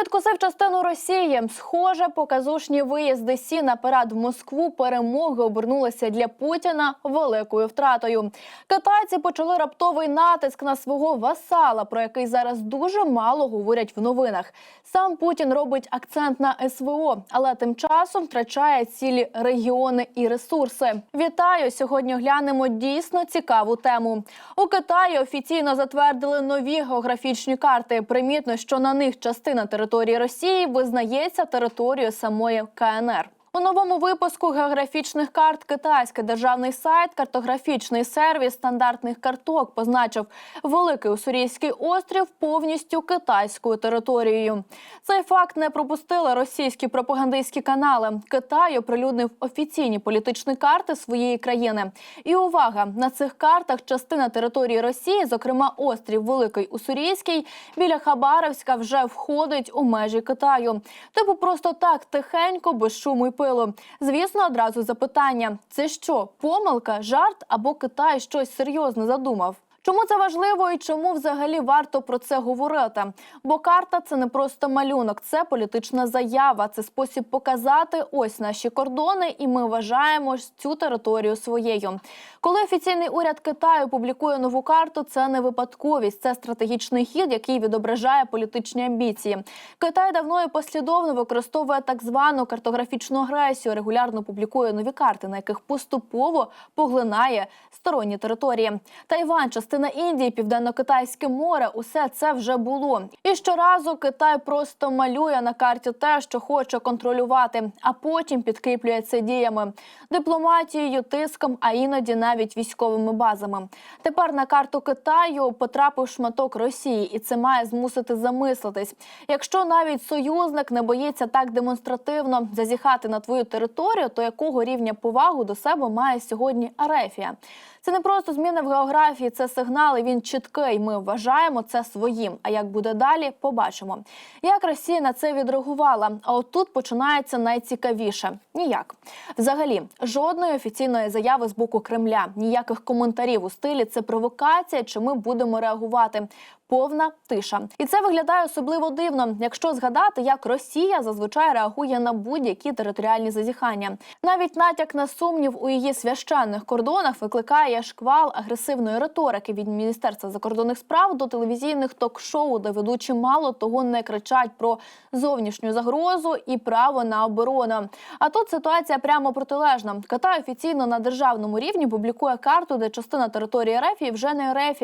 Відкусив частину Росії. Схоже, показушні виїзди Сі на парад в Москву перемоги обернулися для Путіна великою втратою. Китайці почали раптовий натиск на свого васала, про який зараз дуже мало говорять в новинах. Сам Путін робить акцент на СВО, але тим часом втрачає цілі регіони і ресурси. Вітаю! Сьогодні глянемо дійсно цікаву тему. У Китаї офіційно затвердили нові географічні карти. Примітно, що на них частина території Росії визнається територією самої КНР. У новому випуску географічних карт китайський державний сайт картографічний сервіс стандартних карток позначив великий Уссурійський острів повністю китайською територією. Цей факт не пропустили російські пропагандистські канали. Китай оприлюднив офіційні політичні карти своєї країни. І увага на цих картах частина території Росії, зокрема острів Великий Уссурійський, біля Хабаровська вже входить у межі Китаю. Типу просто так тихенько, без шуму й пилу. Звісно, одразу запитання: це що, помилка, жарт або Китай щось серйозно задумав? Чому це важливо і чому взагалі варто про це говорити? Бо карта це не просто малюнок, це політична заява, це спосіб показати ось наші кордони, і ми вважаємо цю територію своєю. Коли офіційний уряд Китаю публікує нову карту, це не випадковість, це стратегічний хід, який відображає політичні амбіції. Китай давно і послідовно використовує так звану картографічну агресію, регулярно публікує нові карти, на яких поступово поглинає сторонні території. Тайвань, частина Індії, південно-китайське море усе це вже було. І щоразу Китай просто малює на карті те, що хоче контролювати, а потім підкріплює це діями, дипломатією, тиском, а іноді навіть військовими базами. Тепер на карту Китаю потрапив шматок Росії, і це має змусити замислитись. Якщо навіть союзник не боїться так демонстративно зазіхати на твою територію, то якого рівня повагу до себе має сьогодні Арефія? Це не просто зміна в географії, це сигнал, і він чіткий. Ми вважаємо це своїм. А як буде далі, побачимо. Як Росія на це відреагувала? А от тут починається найцікавіше: ніяк. Взагалі, жодної офіційної заяви з боку Кремля, ніяких коментарів у стилі це провокація, чи ми будемо реагувати. Повна тиша, і це виглядає особливо дивно, якщо згадати, як Росія зазвичай реагує на будь-які територіальні зазіхання. Навіть натяк на сумнів у її священних кордонах викликає шквал агресивної риторики від міністерства закордонних справ до телевізійних ток-шоу, де ведучі мало того не кричать про зовнішню загрозу і право на оборону. А тут ситуація прямо протилежна. Китай офіційно на державному рівні публікує карту, де частина території РФ вже не РФ.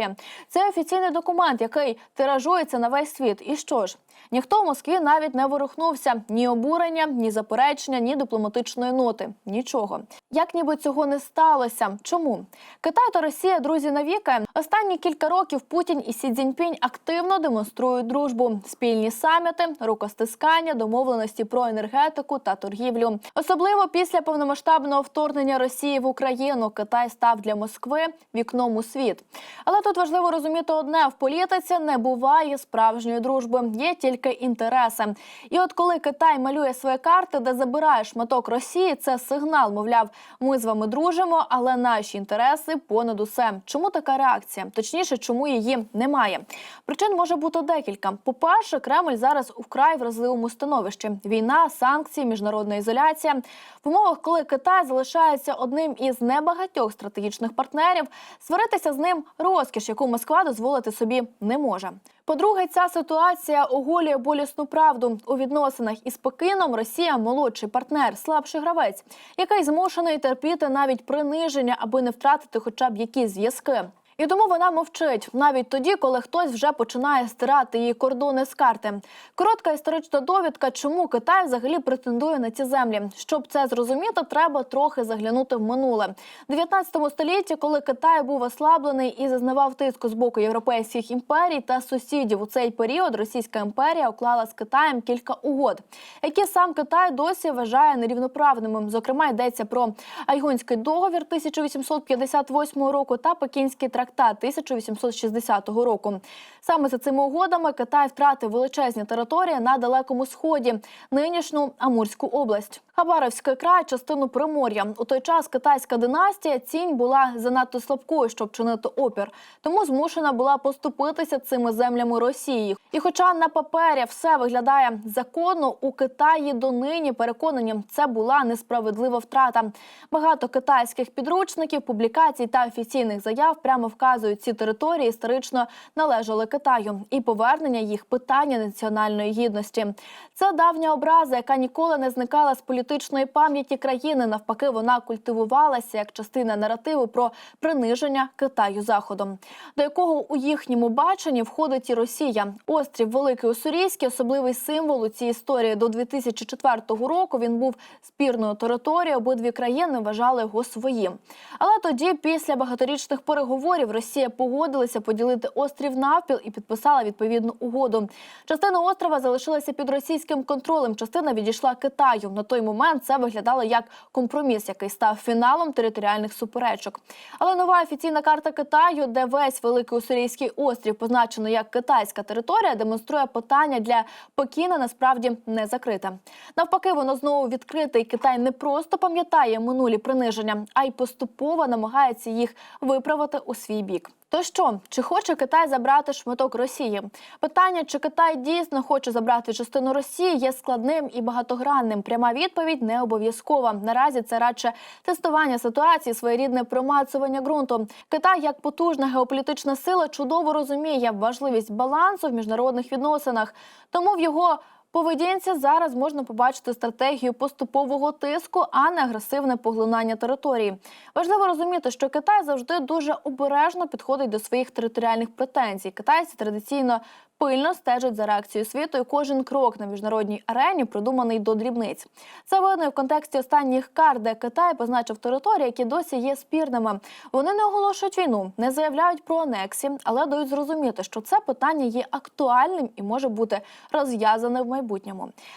Це офіційний документ, який тиражується на весь світ. І що ж? Ніхто в Москві навіть не ворухнувся ні обурення, ні заперечення, ні дипломатичної ноти. Нічого. Як ніби цього не сталося. Чому Китай та Росія друзі навіки? Останні кілька років Путін і Сі Цзіньпінь активно демонструють дружбу, спільні саміти, рукостискання, домовленості про енергетику та торгівлю. Особливо після повномасштабного вторгнення Росії в Україну Китай став для Москви вікном у світ. Але тут важливо розуміти одне: в політиці не буває справжньої дружби, є тільки інтереси. І от коли Китай малює свої карти, де забирає шматок Росії, це сигнал. Мовляв, ми з вами дружимо, але наші інтереси понад усе. Чому така реакція? Точніше, чому її немає? Причин може бути декілька. По перше, Кремль зараз у вкрай вразливому становищі: війна, санкції, міжнародна ізоляція. В умовах, коли Китай залишається одним із небагатьох стратегічних партнерів, сваритися з ним розкіш, яку Москва дозволити собі не може. По-друге, ця ситуація оголює болісну правду у відносинах із Пекином. Росія молодший партнер, слабший гравець, який змушений терпіти навіть приниження, аби не втратити хоча б якісь зв'язки. І тому вона мовчить навіть тоді, коли хтось вже починає стирати її кордони з карти. Коротка історична довідка, чому Китай взагалі претендує на ці землі. Щоб це зрозуміти, треба трохи заглянути в минуле. В 19 столітті, коли Китай був ослаблений і зазнавав тиску з боку європейських імперій та сусідів, у цей період Російська імперія уклала з Китаєм кілька угод, які сам Китай досі вважає нерівноправними. Зокрема, йдеться про Айгунський договір 1858 року та Пекінський трактат трактат 1860 року. Саме за цими угодами Китай втратив величезні території на далекому сході, нинішню Амурську область. Хабаровський край, частину Примор'я. У той час китайська династія цінь була занадто слабкою, щоб чинити опір, тому змушена була поступитися цими землями Росії. І, хоча на папері все виглядає законно, у Китаї донині переконані, це була несправедлива втрата. Багато китайських підручників, публікацій та офіційних заяв прямо вказують, ці території історично належали Китаю, і повернення їх питання національної гідності. Це давня образа, яка ніколи не зникала з політичної пам'яті країни. Навпаки, вона культивувалася як частина наративу про приниження Китаю заходом, до якого у їхньому баченні входить і Росія. Острів Великий Уссурійський – особливий символ у цій історії. До 2004 року він був спірною територією. Обидві країни вважали його своїм. Але тоді, після багаторічних переговорів, Росія погодилася поділити острів навпіл і підписала відповідну угоду. Частина острова залишилася під російським контролем. Частина відійшла Китаю. На той момент це виглядало як компроміс, який став фіналом територіальних суперечок. Але нова офіційна карта Китаю, де весь великий Уссурійський острів позначено як китайська територія, демонструє питання для Пекіна насправді не закрите. Навпаки, воно знову відкрите, і Китай не просто пам'ятає минулі приниження, а й поступово намагається їх виправити у свій бік. То що, чи хоче Китай забрати шматок Росії? Питання, чи Китай дійсно хоче забрати частину Росії, є складним і багатогранним. Пряма відповідь не обов'язкова. Наразі це радше тестування ситуації, своєрідне промацування ґрунту. Китай, як потужна геополітична сила, чудово розуміє важливість балансу в міжнародних відносинах, тому в його поведінці зараз можна побачити стратегію поступового тиску, а не агресивне поглинання території. Важливо розуміти, що Китай завжди дуже обережно підходить до своїх територіальних претензій. Китайці традиційно пильно стежать за реакцією світу, і кожен крок на міжнародній арені продуманий до дрібниць. Це видно і в контексті останніх карт, де Китай позначив території, які досі є спірними. Вони не оголошують війну, не заявляють про анексії, але дають зрозуміти, що це питання є актуальним і може бути розв'язане в майбутньому.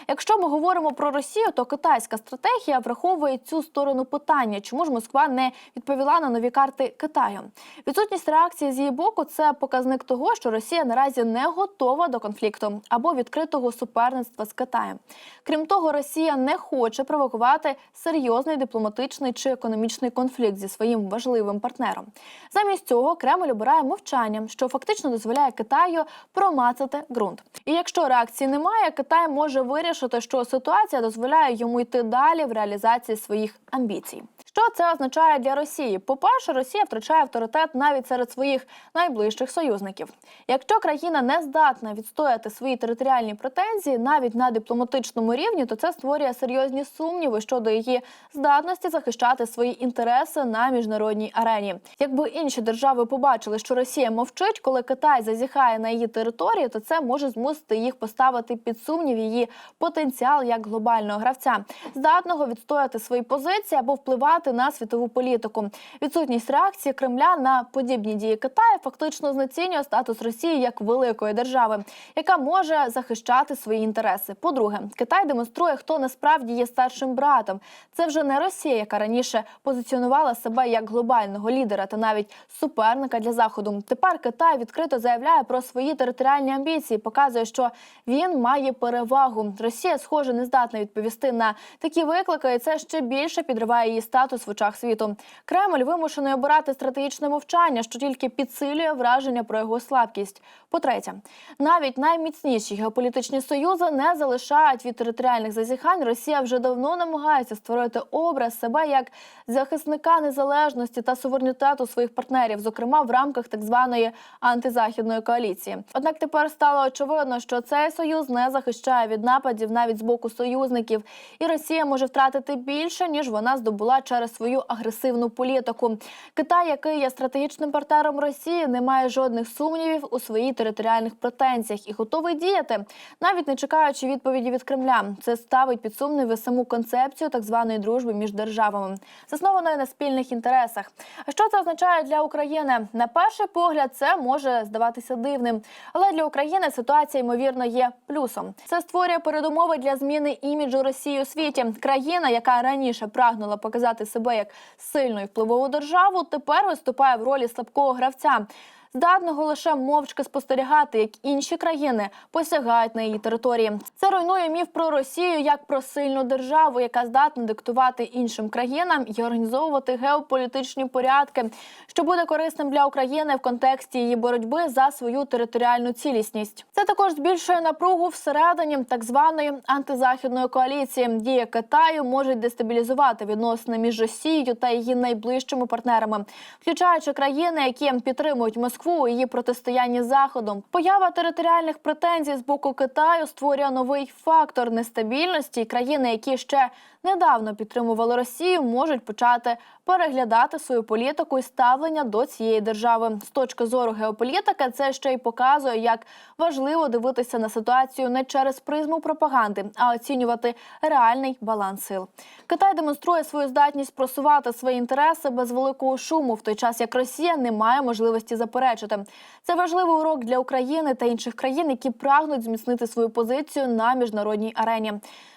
Якщо ми говоримо про Росію, то китайська стратегія враховує цю сторону питання, чому ж Москва не відповіла на нові карти Китаю. Відсутність реакції з її боку це показник того, що Росія наразі не готова до конфлікту або відкритого суперництва з Китаєм. Крім того, Росія не хоче провокувати серйозний дипломатичний чи економічний конфлікт зі своїм важливим партнером. Замість цього Кремль обирає мовчання, що фактично дозволяє Китаю промацати ґрунт. І якщо реакції немає, Китай може вирішити, що ситуація дозволяє йому йти далі в реалізації своїх амбіцій. Що це означає для Росії? По-перше, Росія втрачає авторитет навіть серед своїх найближчих союзників. Якщо країна не здатна відстояти свої територіальні претензії навіть на дипломатичному рівні, то це створює серйозні сумніви щодо її здатності захищати свої інтереси на міжнародній арені. Якби інші держави побачили, що Росія мовчить, коли Китай зазіхає на її території, то це може змусити їх поставити під сумнів її потенціал як глобального гравця, здатного відстояти свої позиції або впливати на світову політику. Відсутність реакції Кремля на подібні дії Китаю фактично знецінює статус Росії як великої держави, яка може захищати свої інтереси. По-друге, Китай демонструє, хто насправді є старшим братом. Це вже не Росія, яка раніше позиціонувала себе як глобального лідера та навіть суперника для заходу. Тепер Китай відкрито заявляє про свої територіальні амбіції, показує, що він має перевагу. Росія, схоже, не здатна відповісти на такі виклики, і це ще більше підриває її статус в очах світу. Кремль вимушений обирати стратегічне мовчання, що тільки підсилює враження про його слабкість. По-третє, навіть найміцніші геополітичні союзи не залишають від територіальних зазіхань. Росія вже давно намагається створити образ себе як захисника незалежності та суверенітету своїх партнерів, зокрема в рамках так званої антизахідної коаліції. Однак тепер стало очевидно, що цей союз не захищає від нападів навіть з боку союзників, і Росія може втратити більше ніж вона здобула через свою агресивну політику. Китай, який є стратегічним партнером Росії, не має жодних сумнівів у своїй територіальних претензіях і готовий діяти, навіть не чекаючи відповіді від Кремля. Це ставить під сумніви саму концепцію так званої дружби між державами, заснованої на спільних інтересах. А що це означає для України? На перший погляд, це може здаватися дивним, але для України ситуація ймовірно є плюсом. Це створює передумови для зміни іміджу Росії у світі. Країна, яка раніше прагнула показати себе як сильну і впливову державу, тепер виступає в ролі слабкого гравця. Здатного лише мовчки спостерігати, як інші країни посягають на її території. Це руйнує міф про Росію як про сильну державу, яка здатна диктувати іншим країнам і організовувати геополітичні порядки, що буде корисним для України в контексті її боротьби за свою територіальну цілісність. Це також збільшує напругу всередині так званої антизахідної коаліції. Дії Китаю можуть дестабілізувати відносини між Росією та її найближчими партнерами, включаючи країни, які підтримують Москву у її протистоянні з заходом. Поява територіальних претензій з боку Китаю створює новий фактор нестабільності. Країни, які ще недавно підтримували Росію, можуть почати переглядати свою політику і ставлення до цієї держави. З точки зору геополітики, це ще й показує, як важливо дивитися на ситуацію не через призму пропаганди, а оцінювати реальний баланс сил. Китай демонструє свою здатність просувати свої інтереси без великого шуму, в той час як Росія не має можливості заперечити. Це важливий урок для України та інших країн, які прагнуть зміцнити свою позицію на міжнародній арені.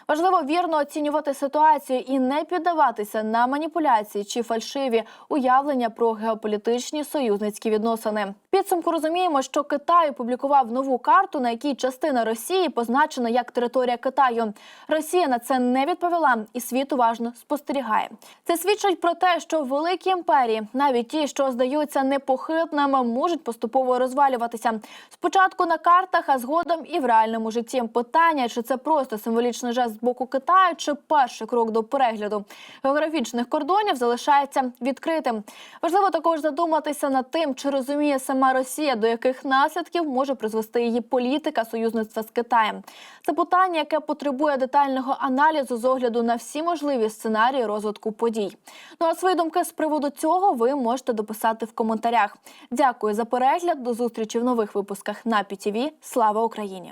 Важливо вірно оцінювати ситуацію і не піддаватися на маніпуляції чи фальшиві уявлення про геополітичні союзницькі відносини. Підсумку розуміємо, що Китай опублікував нову карту, на якій частина Росії позначена як територія Китаю. Росія на це не відповіла, і світ уважно спостерігає. Це свідчить про те, що великі імперії, навіть ті, що здаються непохитними, можуть поступово розвалюватися. Спочатку на картах, а згодом і в реальному житті. Питання чи це просто символічний жест боку Китаю, чи перший крок до перегляду географічних кордонів залишається відкритим. Важливо також задуматися над тим, чи розуміє сама Росія, до яких наслідків може призвести її політика союзництва з Китаєм. Це питання, яке потребує детального аналізу з огляду на всі можливі сценарії розвитку подій. Ну а свої думки з приводу цього ви можете дописати в коментарях. Дякую за перегляд. До зустрічі в нових випусках на ПІТІВІ. Слава Україні!